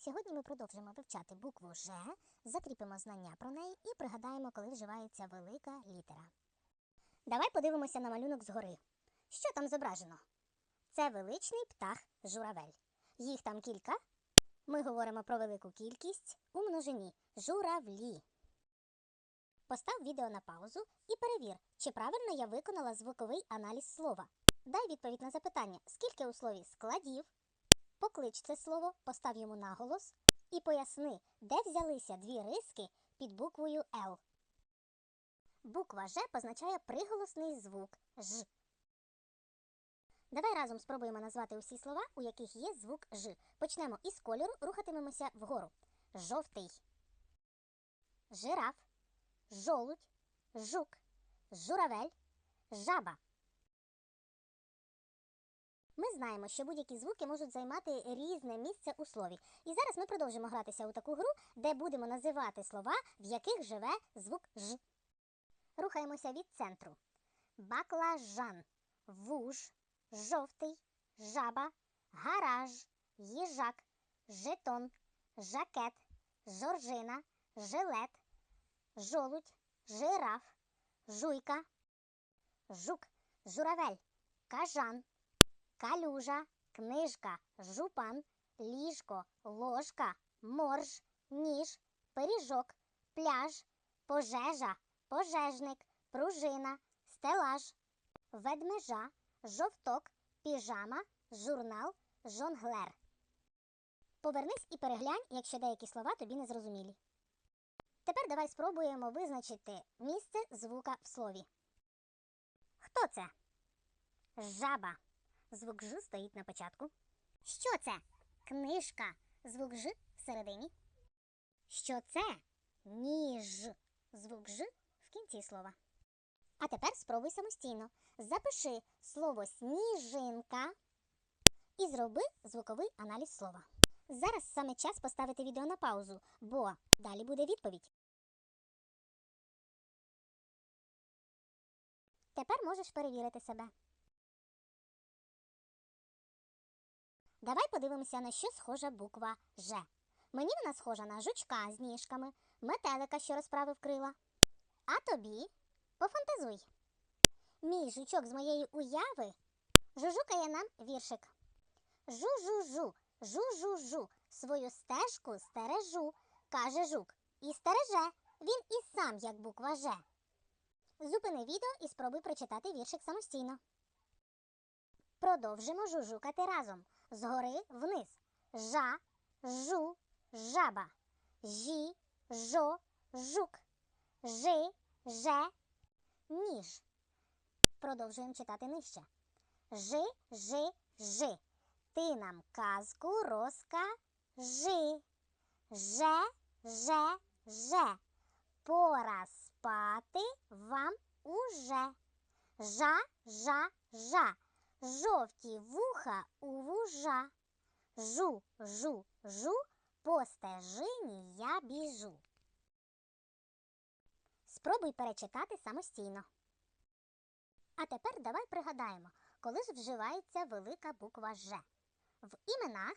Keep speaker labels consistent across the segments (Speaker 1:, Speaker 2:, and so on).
Speaker 1: Сьогодні ми продовжимо вивчати букву Ж, закріпимо знання про неї і пригадаємо, коли вживається велика літера. Давай подивимося на малюнок згори. Що там зображено? Це величний птах журавель. Їх там кілька. Ми говоримо про велику кількість у множині журавлі. Постав відео на паузу і перевір, чи правильно я виконала звуковий аналіз слова. Дай відповідь на запитання, скільки у слові складів, Поклич це слово, постав йому наголос і поясни, де взялися дві риски під буквою Л. Буква Ж позначає приголосний звук Ж. Давай разом спробуємо назвати усі слова, у яких є звук Ж. Почнемо із кольору, рухатимемося вгору. Жовтий, жираф, жолудь, жук, журавель, жаба. Ми знаємо, що будь-які звуки можуть займати різне місце у слові. І зараз ми продовжимо гратися у таку гру, де будемо називати слова, в яких живе звук Ж. Рухаємося від центру. Баклажан, вуж, жовтий, жаба, гараж, їжак, жетон, жакет, жоржина, жилет, жолудь, жираф, жуйка, жук, журавель, кажан, калюжа, книжка, жупан, ліжко, ложка, морж, ніж, пиріжок, пляж, пожежа, пожежник, пружина, стелаж, ведмежа, жовток, піжама, журнал, жонглер. Повернись і переглянь, якщо деякі слова тобі не зрозумілі. Тепер давай спробуємо визначити місце звука в слові. Хто це? Жаба. Звук Ж стоїть на початку. Що це? Книжка. Звук Ж всередині. Що це? Ніж. Звук Ж в кінці слова. А тепер спробуй самостійно. Запиши слово сніжинка і зроби звуковий аналіз слова. Зараз саме час поставити відео на паузу, бо далі буде відповідь. Тепер можеш перевірити себе. Давай подивимося, на що схожа буква Ж. Мені вона схожа на жучка з ніжками, метелика, що розправив крила. А тобі пофантазуй. Мій жучок з моєї уяви жужукає нам віршик. Жу-жу-жу, жу-жу-жу, свою стежку стережу, каже жук. І стереже він і сам, як буква Ж. Зупини відео і спробуй прочитати віршик самостійно. Продовжимо жужукати разом. Згори вниз. Жа, жу, жаба. Жі, жо, жук. Жи, же, ніж. Продовжуємо читати нижче. Жи, жи, жи. Ти нам казку розкажи. Же, же, же. Пора спати вам уже. Жа, жа, жа. Жовті вуха у вужа. Жу, жу, жу, по стежині я біжу. Спробуй перечитати самостійно. А тепер давай пригадаємо, коли ж вживається велика буква Ж. В іменах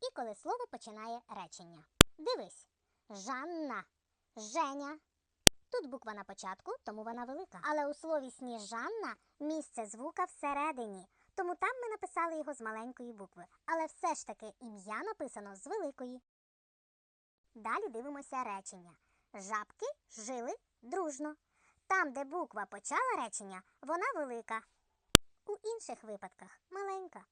Speaker 1: і коли слово починає речення. Дивись. Жанна, Женя. Тут буква на початку, тому вона велика. Але у слові сніжанна місце звука всередині. Тому там ми написали його з маленької букви. Але все ж таки ім'я написано з великої. Далі дивимося речення. Жабки жили дружно. Там, де буква почала речення, вона велика. У інших випадках маленька.